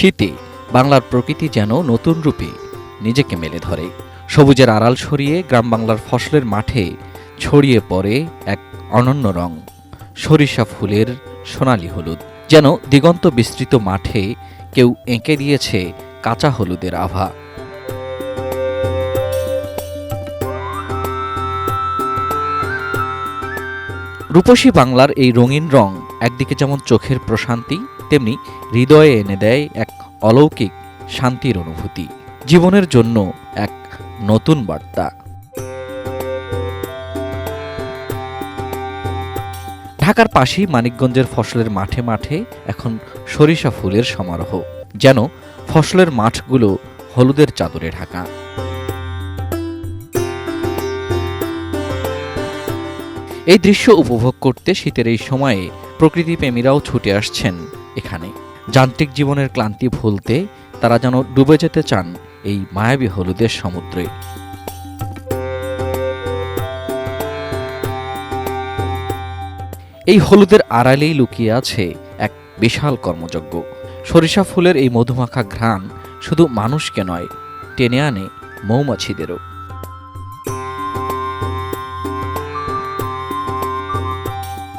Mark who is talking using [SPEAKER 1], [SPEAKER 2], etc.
[SPEAKER 1] শীতে বাংলার প্রকৃতি যেন নতুন রূপে নিজেকে মেলে ধরে। সবুজের আড়াল সরিয়ে গ্রাম বাংলার ফসলের মাঠে ছড়িয়ে পড়ে এক অনন্য রং। সরিষা ফুলের সোনালি হলুদ, যেন দিগন্ত বিস্তৃত মাঠে কেউ এঁকে দিয়েছে কাঁচা হলুদের আভা। রূপসী বাংলার এই রঙিন রং একদিকে যেমন চোখের প্রশান্তি, তেমনি হৃদয়ে এনে দেয় এক অলৌকিক শান্তির অনুভূতি, জীবনের জন্য এক নতুন বার্তা। ঢাকার পাশেই মানিকগঞ্জের ফসলের মাঠে মাঠে এখন সরিষা ফুলের সমারোহ, যেন ফসলের মাঠগুলো হলুদের চাদরে ঢাকা। এই দৃশ্য উপভোগ করতে শীতের এই সময়ে প্রকৃতিপ্রেমীরাও ছুটে আসছেন এখানে। যান্ত্রিক জীবনের ক্লান্তি ভুলতে তারা যেন ডুবে যেতে চান এই মায়াবী হলুদের সমুদ্রে। এই হলুদের আড়ালেই লুকিয়ে আছে এক বিশাল কর্মযজ্ঞ। সরিষা ফুলের এই মধুমাখা ঘ্রাণ শুধু মানুষকে নয়, টেনে আনে মৌমাছিদেরও।